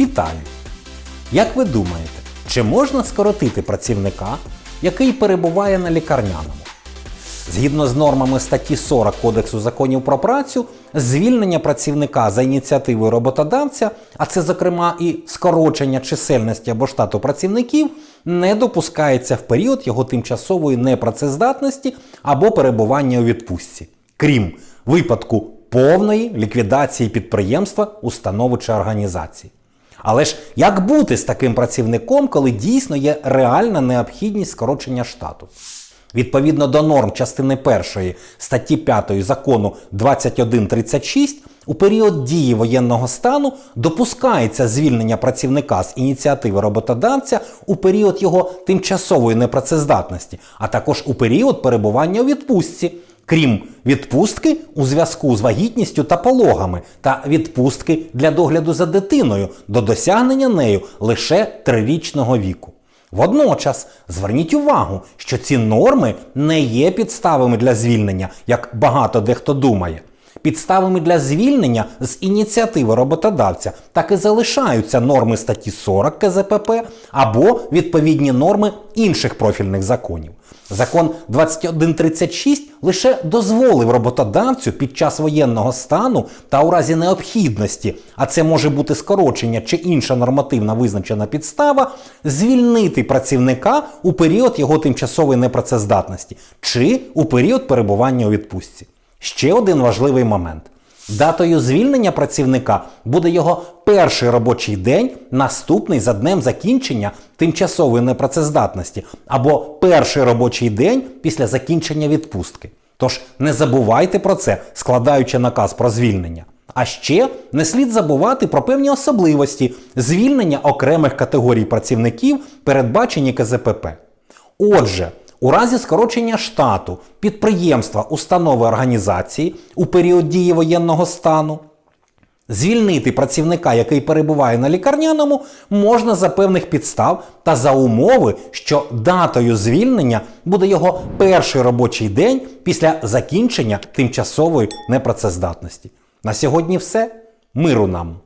Вітаю! Як ви думаєте, чи можна скоротити працівника, який перебуває на лікарняному? Згідно з нормами статті 40 Кодексу законів про працю, звільнення працівника за ініціативою роботодавця, а це, зокрема, і скорочення чисельності або штату працівників, не допускається в період його тимчасової непрацездатності або перебування у відпустці, крім випадку повної ліквідації підприємства, установи чи організації. Але ж як бути з таким працівником, коли дійсно є реальна необхідність скорочення штату? Відповідно до норм частини 1 статті 5 закону 2136, у період дії воєнного стану допускається звільнення працівника з ініціативи роботодавця у період його тимчасової непрацездатності, а також у період перебування у відпустці, крім відпустки у зв'язку з вагітністю та пологами, та відпустки для догляду за дитиною до досягнення нею лише трирічного віку. Водночас зверніть увагу, що ці норми не є підставами для звільнення, як багато дехто думає. Підставами для звільнення з ініціативи роботодавця так і залишаються норми статті 40 КЗПП або відповідні норми інших профільних законів. Закон 2136 лише дозволив роботодавцю під час воєнного стану та у разі необхідності, а це може бути скорочення чи інша нормативна визначена підстава, звільнити працівника у період його тимчасової непрацездатності чи у період перебування у відпустці. Ще один важливий момент. Датою звільнення працівника буде його перший робочий день, наступний за днем закінчення тимчасової непрацездатності, або перший робочий день після закінчення відпустки. Тож не забувайте про це, складаючи наказ про звільнення. А ще не слід забувати про певні особливості звільнення окремих категорій працівників, передбачені КЗПП. Отже, у разі скорочення штату підприємства, установи організації у період дії воєнного стану, звільнити працівника, який перебуває на лікарняному, можна за певних підстав та за умови, що датою звільнення буде його перший робочий день після закінчення тимчасової непрацездатності. На сьогодні все. Миру нам!